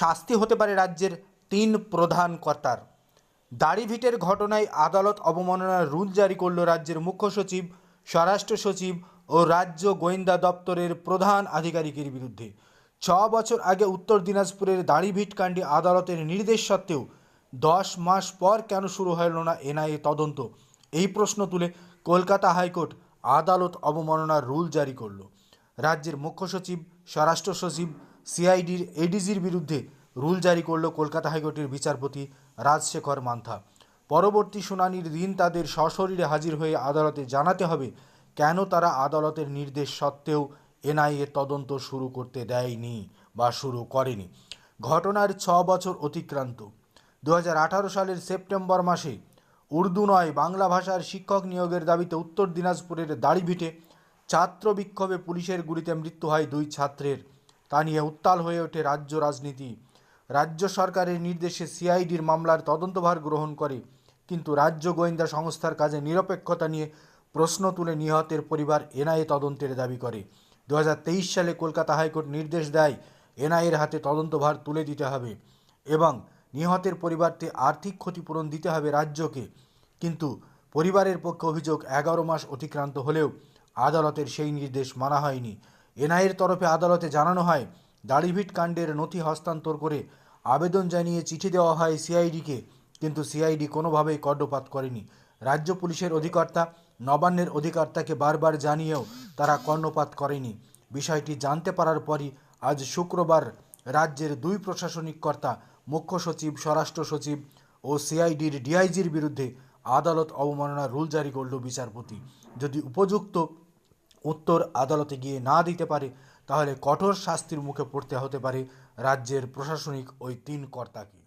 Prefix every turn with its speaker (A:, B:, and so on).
A: শাস্তি হতে পারে রাজ্যের তিন প্রধান কর্তার। দাড়িভিটের ঘটনায় আদালত অবমাননার রুল জারি করল রাজ্যের মুখ্য সচিব, স্বরাষ্ট্র সচিব ও রাজ্য গোয়েন্দা দপ্তরের প্রধান আধিকারিকের বিরুদ্ধে। ছ বছর আগে উত্তর দিনাজপুরের দাড়িভিট কাণ্ডে আদালতের নির্দেশ সত্ত্বেও দশ মাস পর কেন শুরু হল না এনআইএ তদন্ত? এই প্রশ্ন তুলে কলকাতা হাইকোর্ট আদালত অবমাননার রুল জারি করল। রাজ্যের মুখ্য সচিব, স্বরাষ্ট্র সচিব সিআইডির এডিজির বিরুদ্ধে রুল জারি করল কলকাতা হাইকোর্টের বিচারপতি রাজশেখর মান্থা। পরবর্তী শুনানির দিন তাদের সশরীরে হাজির হয়ে আদালতে জানাতে হবে কেন তারা আদালতের নির্দেশ সত্ত্বেও এনআইএ তদন্ত শুরু করতে দেয়নি বা শুরু করেনি। ঘটনার ছ বছর অতিক্রান্ত। দু হাজার আঠারো সালের সেপ্টেম্বর মাসে উর্দু নয়, বাংলা ভাষার শিক্ষক নিয়োগের দাবিতে উত্তর দিনাজপুরের দাড়িভিটে ছাত্র বিক্ষোভে পুলিশের গুলিতে মৃত্যু হয় দুই ছাত্রের। তা নিয়ে উত্তাল হয়ে ওঠে রাজ্য রাজনীতি। রাজ্য সরকারের নির্দেশে সিআইডির মামলার তদন্তভার গ্রহণ করে, কিন্তু রাজ্য গোয়েন্দা সংস্থার কাজে নিরপেক্ষতা নিয়ে প্রশ্ন তুলে নিহতের পরিবার এনআইএ তদন্তের দাবি করে। দু হাজার তেইশ সালে কলকাতা হাইকোর্ট নির্দেশ দেয়, এনআইএর হাতে তদন্তভার তুলে দিতে হবে এবং নিহতের পরিবারকে আর্থিক ক্ষতিপূরণ দিতে হবে রাজ্যকে। কিন্তু পরিবারের পক্ষে অভিযোগ এগারো মাস অতিক্রান্ত হলেও আদালতের সেই নির্দেশ মানা হয়নি। এনআইয়ের তরফে আদালতে জানানো হয়, দাড়িভিট কাণ্ডের নথি হস্তান্তর করে আবেদন জানিয়ে চিঠি দেওয়া হয় সিআইডিকে, কিন্তু সিআইডি কোনোভাবেই কর্ণপাত করেনি। রাজ্য পুলিশের অধিকর্তা, নবান্নের অধিকর্তাকে বারবার জানিয়েও তারা কর্ণপাত করেনি। বিষয়টি জানতে পারার পরই আজ শুক্রবার রাজ্যের দুই প্রশাসনিক কর্তা, মুখ্য সচিব, স্বরাষ্ট্র সচিব ও সিআইডির ডিআইজির বিরুদ্ধে আদালত অবমাননার রুল জারি করল বিচারপতি। যদি উপযুক্ত উত্তর আদালতে গিয়ে না দিতে পারে, তাহলে কঠোর শাস্তির মুখে পড়তে হতে পারে রাজ্যের প্রশাসনিক ওই তিন কর্তাকে।